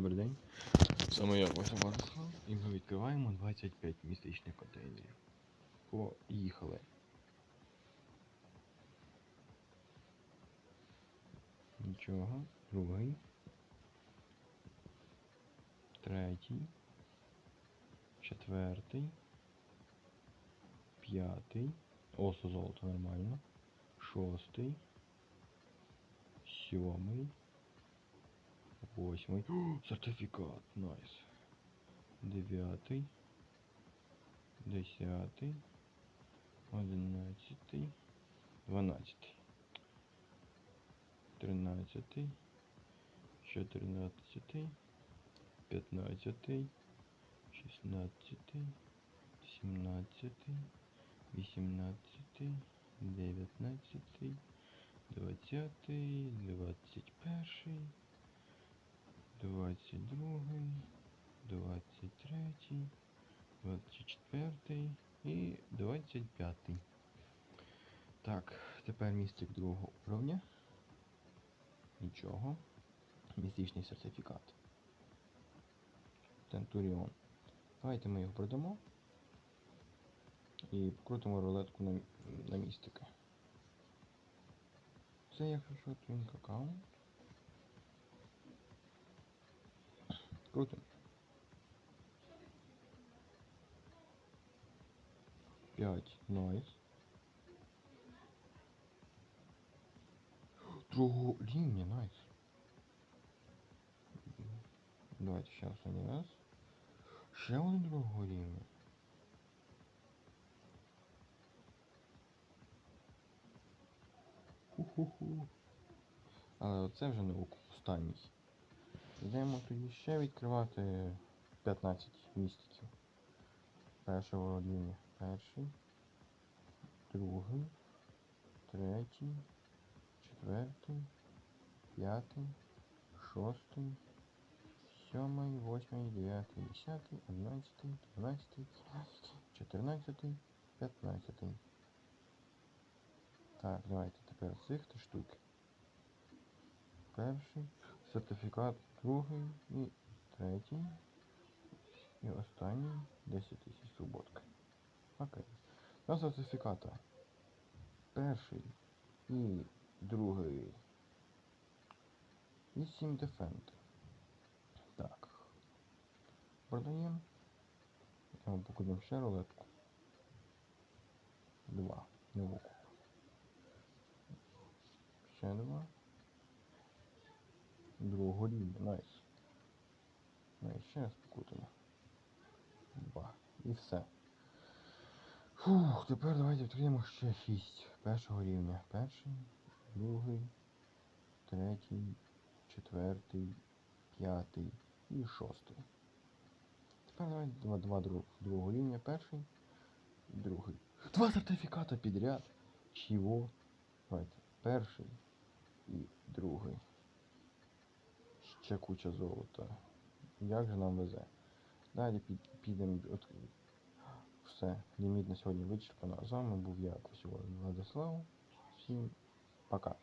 Добрий день. Саме я Василь І ми відкриваємо 25 містичних контейнерів. Поїхали. Нічого. Другий. Третій. Четвертий. П'ятий. Осо золото нормально. Шостий. Сьомий. Восьмий. О, сертифікат. Найс. Дев'ятий. Десятий. Одинадцятий. Дванадцятий. Тринадцятий. Чотирнадцятий. П'ятнадцятий. Шістнадцятий. Сімнадцятий. Вісімнадцятий. Дев'ятнадцятий. Двадцятий. Двадцять 24 і 25. Так, тепер містик другого уровня. Нічого. Містичний сертифікат. Тентуріон. Давайте ми його продамо і покрутимо рулетку на на містики. Це якщо твінк аккаунт. Крутимо. 5. Найс. Другого рівня, найс. Давайте ще останній раз. Ще один другого рівня. Ху-ху-ху. Але оце вже не останній. Йдемо тоді ще відкривати 15 містиків. Першого рівня. Перший, другий, третій, четвертий, п'ятий, шостий, сьомий, восьмий, дев'ятий, десятий, одинадцятий, дванадцятий, чотирнадцятий, п'ятнадцятий. Так, давайте тепер цих три штуки. Перший, сертифікат другий і третій. І останній 10 тисяч свободки. Окей. На сертифіката. Перший і другий. І 7 дефенти. Так. Продаємо. Вам покажу ще рулетку. Два. Не викуп. Ще два. Другого рівня. Найс. Найс. Ще раз покутимо. Два. І все. Фух, тепер давайте відкриємо ще 6 першого рівня. Перший, другий, третій, четвертий, п'ятий і шостий. Тепер давайте два, два друг, другого рівня. Перший другий. Два сертифіката підряд. Чого? Давайте. Перший і другий. Ще куча золота. Як же нам везе? Далі підемо. Все, ліміт на сьогодні вичерпано. А з вами був я, Косьовий Владислав. Всім пока.